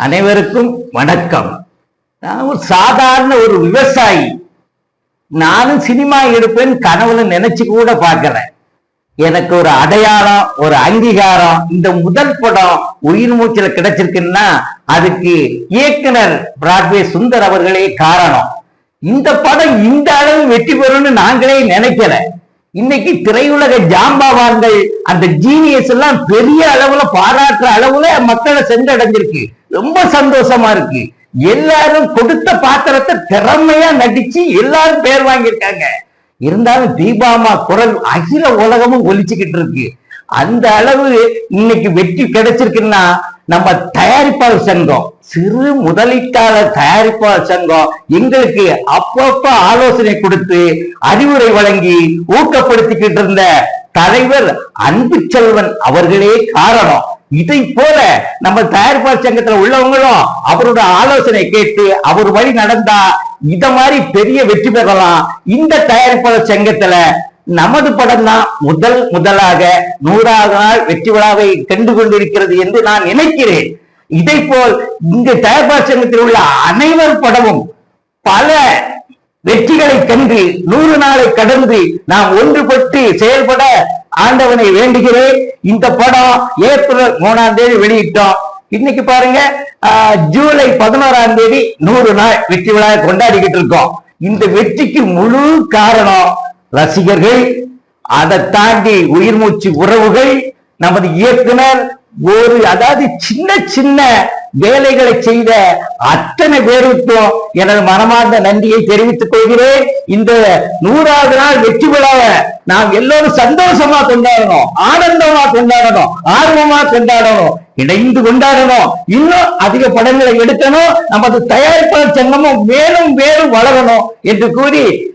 அனைவருக்கும் வணக்கம். நான் ஒரு சாதாரண ஒரு விவசாயி. நானும் சினிமா எடுப்பேன் கனவுல நினைச்சு கூட பாக்குறேன் எனக்கு ஒரு அடையாளம் ஒரு அங்கீகாரம் இந்த முதல் படம் உயிர் மூச்சில் கிடைச்சிருக்குன்னா அதுக்கு இயக்குனர் பிராட்வே சுந்தர் அவர்களே காரணம். இந்த படம் இந்த அளவு வெற்றி பெறும்னு நாங்களே நினைக்கல. இன்னைக்கு திரையுலக ஜாம்பாவான்கள் அந்த ஜீனியஸ் எல்லாம் பெரிய அளவுல பாராட்டுற அளவுல மக்களை சென்றடைஞ்சிருக்கு. ரொம்ப சந்தோஷமா இருக்கு. எல்லாரும் கொடுத்த பாத்திரத்தை திறமையா நடிச்சு எல்லாரும் பேர் வாங்கியிருக்காங்க. இருந்தாலும் தீபாமா குரல் அகில உலகமும் ஒலிச்சுக்கிட்டு இருக்கு. அந்த அளவு இன்னைக்கு வெற்றி கிடைச்சிருக்குன்னா நம்ம தயாரிப்பாளர் சங்கம் சிறு முதலீட்டாளர் தயாரிப்பாளர் சங்கம் எங்களுக்கு அப்பப்ப ஆலோசனை கொடுத்து அறிவுரை வழங்கி ஊக்கப்படுத்திக்கிட்டு இருந்த தலைவர் அன்பு செல்வன் அவர்களே காரணம். இதை போல நம்ம தயாரிப்பாளர் சங்கத்துல உள்ளவங்களும் அவரோட ஆலோசனை கேட்டு அவர் வழி நடந்தா இத மாதிரி பெரிய வெற்றி பெறலாம். இந்த தயாரிப்பாளர் சங்கத்துல நமது படம் தான் முதல் முதலாக நூறாவது நாள் வெற்றி விழாவை கண்டு கொண்டிருக்கிறது என்று நான் நினைக்கிறேன். இதை போல் இங்கு தயாரிப்பாளர் சங்கத்தில் உள்ள அனைவர் படமும் பல வெற்றிகளை கண்டு நூறு நாளை கடந்து நாம் ஒன்றுபட்டு செயல்பட ஆண்டவனை வேண்டுகிறேன். இந்த படம் ஏப்ரல் மூணாம் தேதி வெளியிட்டோம். இன்னைக்கு பாருங்க ஆஹ், ஜூலை பதினோராம் தேதி நூறு நாள் வெற்றி விழா கொண்டாடிக்கிட்டு இருக்கோம். இந்த வெற்றிக்கு முழு காரணம் ரசிகர்கள் அதை தாண்டி உயிர் மூச்சு உறவுகள் நமது இயக்குனர் ஒரு அதாவது சின்ன சின்ன வேலைகளை செய்த அத்தனை பேருக்கும் எனது மனமார்ந்த நன்றியை தெரிவித்துக் கொள்கிறேன். இந்த நூறாவது நாள் வெற்றி விழாவை நாம் எல்லோரும் சந்தோஷமா கொண்டாடணும் ஆனந்தமா கொண்டாடணும் ஆர்வமா கொண்டாடணும் இணைந்து கொண்டாடணும். இன்னும் அதிக படங்களை எடுக்கணும் நமது தயாரிப்பாளர் சங்கமும் மேலும் மேலும் வளரணும் என்று கூறி